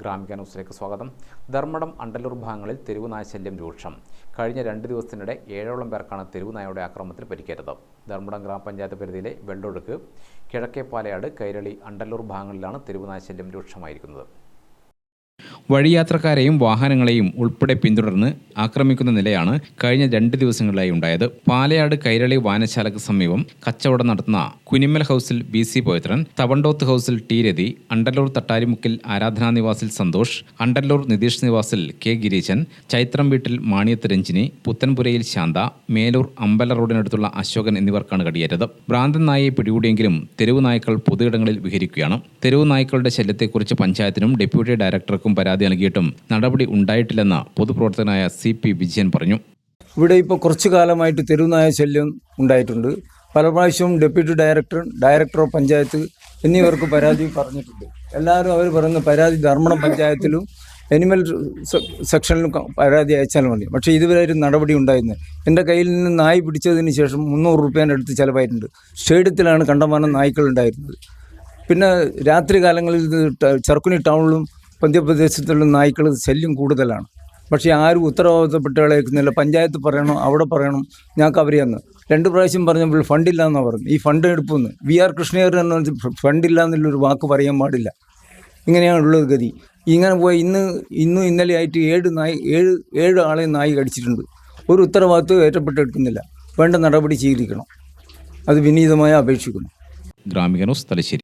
ഗ്രാമിക ന്യൂസിലേക്ക് സ്വാഗതം. ധർമ്മടം അണ്ടല്ലൂർ ഭാഗങ്ങളിൽ തെരുവ് നായശല്യം രൂക്ഷം. കഴിഞ്ഞ രണ്ട് ദിവസത്തിനിടെ ഏഴോളം പേർക്കാണ് തെരുവ് നായയുടെ ആക്രമണത്തിൽ പരിക്കേറ്റത്. ധർമ്മടം ഗ്രാമപഞ്ചായത്ത് പരിധിയിലെ വെള്ളൊഴുക്ക് കിഴക്കേ പാലയാട് കൈരളി അണ്ടല്ലൂർ ഭാഗങ്ങളിലാണ് തെരുവ് നായശല്യം രൂക്ഷമായിരിക്കുന്നത്. വഴിയാത്രക്കാരെയും വാഹനങ്ങളെയും ഉൾപ്പെടെ പിന്തുടർന്ന് ആക്രമിക്കുന്ന നിലയാണ് കഴിഞ്ഞ രണ്ട് ദിവസങ്ങളിലായി ഉണ്ടായത്. പാലയാട് കൈരളി വായനശാലയ്ക്ക് സമീപം കച്ചവടം നടത്തുന്ന കുനിമ്മൽ ഹൗസിൽ ബി സി പോയത്രൻ തവണ്ടോത്ത് ഹൗസിൽ ടി രതി അണ്ടല്ലൂർ തട്ടാരിമുക്കിൽ ആരാധനാ നിവാസിൽ സന്തോഷ് അണ്ടല്ലൂർ നിതീഷ് നിവാസിൽ കെ ഗിരീശൻ ചൈത്രം വീട്ടിൽ മാണിയത്ത് രഞ്ജിനി പുത്തൻപുരയിൽ ശാന്ത മേലൂർ അമ്പല റോഡിനടുത്തുള്ള അശോകൻ എന്നിവർക്കാണ് കടിയേറ്റത്. ഭ്രാന്തൻ നായയെ പിടികൂടിയെങ്കിലും തെരുവ് നായ്ക്കൾ പൊതുയിടങ്ങളിൽ വിഹരിക്കുകയാണ്. തെരുവ് നായ്ക്കളുടെ ശല്യത്തെക്കുറിച്ച് പഞ്ചായത്തിനും ഡെപ്യൂട്ടി ഡയറക്ടർക്കും പരാതി നൽകിയിട്ടും നടപടി ഉണ്ടായിട്ടില്ലെന്ന് പൊതുപ്രവർത്തകനായ സി പി വിജയൻ പറഞ്ഞു. ഇവിടെ ഇപ്പോൾ കുറച്ചു കാലമായിട്ട് തെരുവുനായ ശല്യം ഉണ്ടായിട്ടുണ്ട്. പല പ്രാവശ്യവും deputy director director of panchayat എന്നിവർക്ക് പരാതി പറഞ്ഞിട്ടുണ്ട്. എല്ലാവരും അവർ പറയുന്ന പരാതി ധർമ്മടം പഞ്ചായത്തിലും അനിമൽ സെ- സെക്ഷനിലും പരാതി അയച്ചാൽ മതി. പക്ഷേ ഇതുവരെ ഒരു നടപടി ഉണ്ടായിരുന്നു എന്റെ കയ്യിൽ നിന്ന് നായ് പിടിച്ചതിന് ശേഷം മുന്നൂറ് റുപ്യേന്റെ അടുത്ത് ചിലവായിട്ടുണ്ട്. സ്റ്റേഡിയത്തിലാണ് കണ്ടമാനം നായ്ക്കൾ ഉണ്ടായിരുന്നത്. പിന്നെ രാത്രി കാലങ്ങളിൽ ചെറുക്കുനി ടൗണിലും പന്ത്യപ്രദേശത്തുള്ള നായ്ക്കൾ ശല്യം കൂടുതലാണ്. പക്ഷേ ആരും ഉത്തരവാദിത്തപ്പെട്ട കളയക്കുന്നില്ല പഞ്ചായത്ത് പറയണം അവിടെ പറയണം ഞങ്ങൾക്ക് അവരെയെന്ന് രണ്ട് പ്രാവശ്യം പറഞ്ഞപ്പോൾ ഫണ്ടില്ല എന്നാണ് പറഞ്ഞു ഈ ഫണ്ട് എടുപ്പെന്ന്. വി ആർ കൃഷ്ണയർ എന്ന് പറഞ്ഞ ഫണ്ടില്ല എന്നുള്ളൊരു വാക്ക് പറയാൻ പാടില്ല. ഇങ്ങനെയാണുള്ളത് ഗതി. ഇങ്ങനെ പോയി ഇന്ന് ഇന്നും ഇന്നലെ ആയിട്ട് ഏഴ് നായി ഏഴ് ഏഴ് ആളെ നായി കടിച്ചിട്ടുണ്ട്. ഒരു ഉത്തരവാദിത്വം ഏറ്റപ്പെട്ടെടുക്കുന്നില്ല വേണ്ട നടപടി സ്വീകരിക്കണം. അത് വിനീതമായി അപേക്ഷിക്കുന്നു. ഗ്രാമിക ന്യൂസ് തലശ്ശേരി.